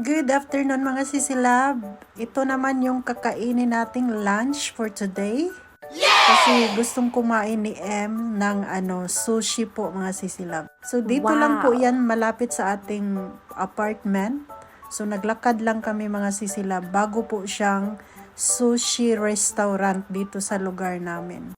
Good afternoon mga sisilab. Ito naman yung kakainin nating lunch for today. Kasi gustong kumain ni M ng ano, sushi po mga sisilab. So dito lang po Wow. yan malapit sa ating apartment. So naglakad lang kami mga sisilab bago po siyang sushi restaurant dito sa lugar namin.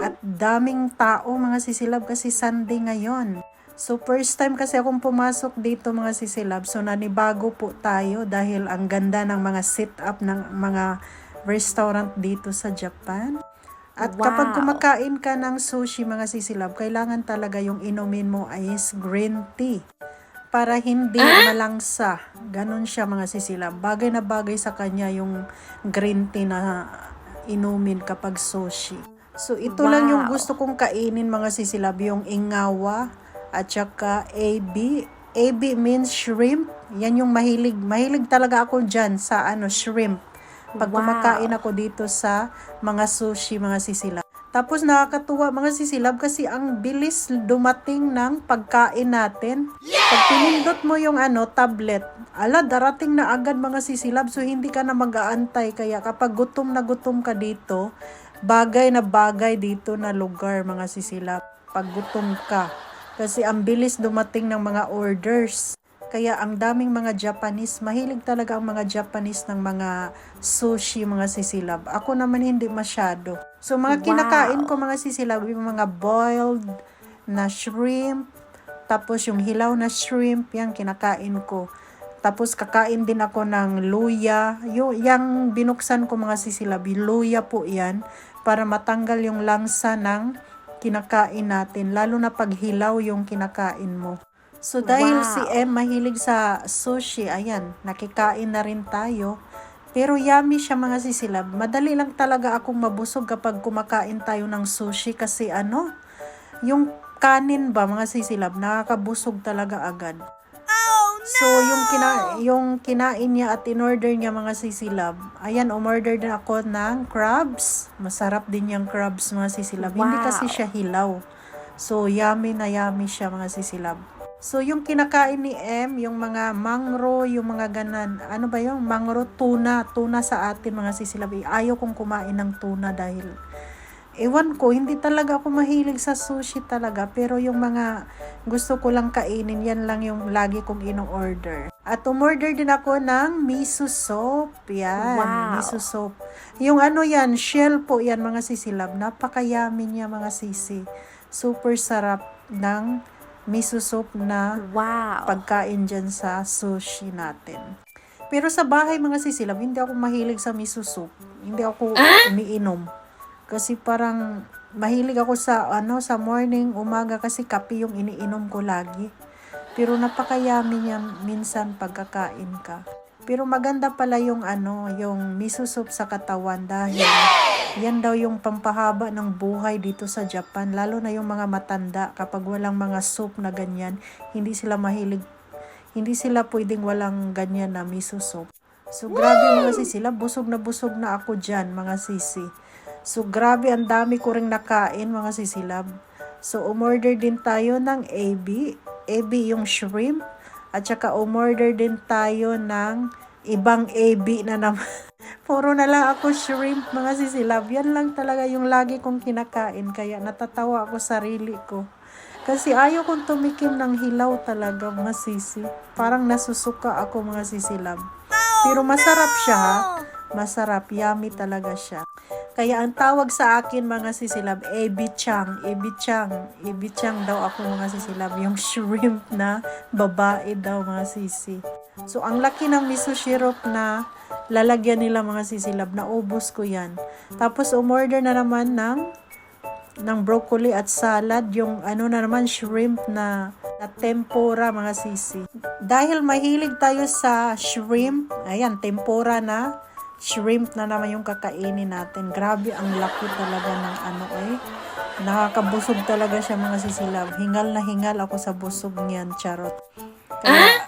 At daming tao mga sisilab kasi Sunday ngayon. So first time kasi akong pumasok dito mga sisilab. So nanibago po tayo dahil ang ganda ng mga setup ng mga restaurant dito sa Japan. At kapag Wow. kumakain ka ng sushi mga sisilab, kailangan talaga yung inumin mo ay is green tea. Para hindi malangsa. Ganon siya mga sisilab. Bagay na bagay sa kanya yung green tea na inumin kapag sushi. So ito lang yung Wow. gusto kong kainin mga sisilab, yung ingawa at saka AB. AB means shrimp. Yan yung mahilig. Mahilig talaga ako dyan sa ano, shrimp. Pag Wow. kumakain ako dito sa mga sushi, mga sisilab. Tapos nakakatuwa mga sisilab kasi ang bilis dumating ng pagkain natin. Pag pinindot mo yung ano, tablet, ala, darating na agad mga sisilab so hindi ka na mag-aantay. Kaya kapag gutom na gutom ka dito, bagay na bagay dito na lugar mga sisilab. Pag gutom ka. Kasi ang bilis dumating ng mga orders. Kaya ang daming mga Japanese, mahilig talaga ang mga Japanese ng mga sushi, mga sisilab. Ako naman hindi masyado. So mga Wow. kinakain ko mga sisilab, yung mga boiled na shrimp, tapos yung hilaw na shrimp, yan kinakain ko. Tapos kakain din ako ng luya. Yung, yung binuksan ko mga sisilab, luya po yan para matanggal yung langsa ng kinakain natin. Lalo na pag hilaw yung kinakain mo. So dahil Wow. si M mahilig sa sushi, ayan, nakikain na rin tayo. Pero yummy siya mga sisilab. Madali lang talaga akong mabusog kapag kumakain tayo ng sushi kasi ano, yung kanin ba mga sisilab, nakakabusog talaga agad. So, yung, kina, yung kinain niya at in-order niya mga sisilab, ayan, umorder din ako ng crabs. Masarap din yung crabs mga sisilab. Hindi Wow. kasi siya hilaw. So, yummy na yummy siya mga sisilab. So, yung kinakain ni M, yung mga mangro, yung mga ganan, ano ba yung mangro, tuna, tuna sa atin mga sisilab. Ayaw kong kumain ng tuna dahil Ewan ko, hindi talaga ako mahilig sa sushi talaga. Pero yung mga gusto ko lang kainin, yan lang yung lagi kong ino-order. At umorder din ako ng miso soup. Yan, Wow. miso soup. Yung ano yan, shell po yan mga sisilab. Napakayami niya mga sisi. Super sarap ng miso soup na Wow. pagkain dyan sa sushi natin. Pero sa bahay mga sisilab, hindi ako mahilig sa miso soup. Hindi ako umiinom. Kasi parang mahilig ako sa ano sa morning, umaga kasi kape yung iniinom ko lagi. Pero napakayami niya minsan pagkakain ka. Pero maganda pala yung ano, yung miso soup sa katawan dahil yan daw yung pampahaba ng buhay dito sa Japan. Lalo na yung mga matanda kapag walang mga soup na ganyan, hindi sila mahilig hindi sila pwedeng walang ganyan na miso soup. So, grabe mga sisi. Sila, busog na busog na ako dyan, mga sisi. So, grabe, ang dami ko ring nakain, mga sisilab. So, umorder din tayo ng AB. AB yung shrimp. At saka, umorder din tayo ng ibang AB na naman. Puro na lang ako shrimp, mga sisilab. Yan lang talaga yung lagi kong kinakain. Kaya natatawa ako sarili ko. Kasi ayaw kong tumikim ng hilaw talaga, mga sisi. Parang nasusuka ako, mga sisilab. Pero masarap siya, ha? Masarap, yummy talaga siya. Kaya ang tawag sa akin mga sisilab, ebichang, ebichang, ebichang daw ako mga sisilab, yung shrimp na babae daw mga sisi. So ang laki ng miso syrup na lalagyan nila mga sisilab, naubos ko yan. Tapos umorder na naman ng ng broccoli at salad, yung ano na naman shrimp na, na tempura mga sisi. Dahil mahilig tayo sa shrimp, ayan, tempura na shrimp na naman yung kakainin natin. Grabe, ang laki talaga ng ano eh. Nakakabusog talaga siya mga sisilab. Hingal na hingal ako sa busog niyan, charot. Kaya,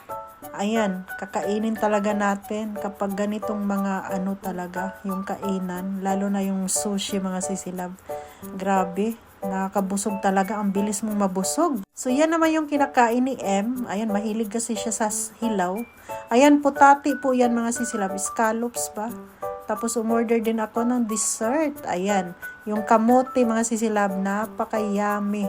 ayan, kakainin talaga natin kapag ganitong mga ano talaga, yung kainan, lalo na yung sushi mga sisilab. Grabe, nakakabusog talaga, ang bilis mong mabusog. So, yan naman yung kinakain ni M. Ayan, mahilig kasi siya sa hilaw. Ayan, putati po yan mga sisilab. Scallops ba? Tapos, umorder din ako ng dessert. Ayan, yung kamote mga sisilab. Napaka-yummy.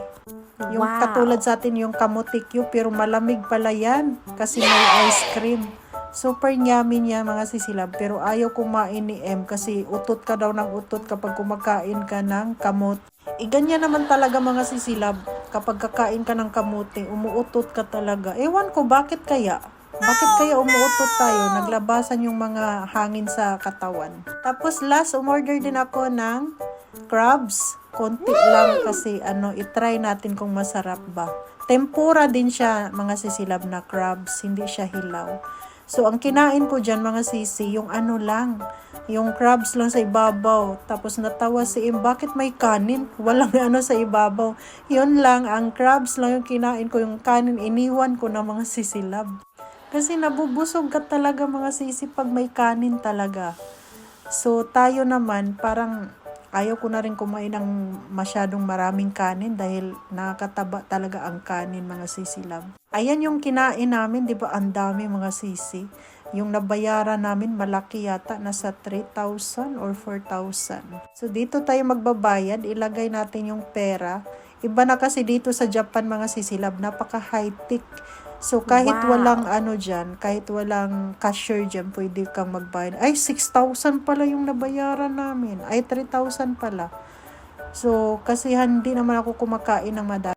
Yung Wow. katulad sa atin, yung kamote cube, pero malamig pala yan. Kasi may ice cream. Super yummy niya mga sisilab. Pero ayaw kumain ni M kasi utot ka daw ng utot kapag kumakain ka ng kamote. E naman talaga mga sisilab. Kapag kakain ka ng kamote, umuutot ka talaga. Ewan ko, bakit kaya? Bakit kaya umuutot tayo? Naglabasan yung mga hangin sa katawan. Tapos last, umorder din ako ng crabs. Konti lang kasi ano, itry natin kung masarap ba. Tempura din siya, mga sisilab na crabs. Hindi siya hilaw. So, ang kinain ko dyan, mga sisi, yung ano lang, yung crabs lang sa ibabaw. Tapos natawa si Im, bakit may kanin? Walang ano sa ibabaw. Yun lang, ang crabs lang yung kinain ko. Yung kanin, iniwan ko na mga sisilab. Kasi nabubusog ka talaga mga sisi pag may kanin talaga. So, tayo naman, parang ayaw ko na rin kumain ng masyadong maraming kanin dahil nakakataba talaga ang kanin mga sisilab. Ayan yung kinain namin, di ba? Ang dami mga sisi. Yung nabayaran namin, malaki yata, nasa 3,000 or 4,000. So, dito tayo magbabayad, ilagay natin yung pera. Iba na kasi dito sa Japan mga sisilab, napaka high-tech. So, kahit Wow. walang ano dyan, kahit walang cashier dyan, pwede kang magbayad. Ay, 6,000 pala yung nabayaran namin. Ay, 3,000 pala. So, kasi hindi naman ako kumakain ng madami.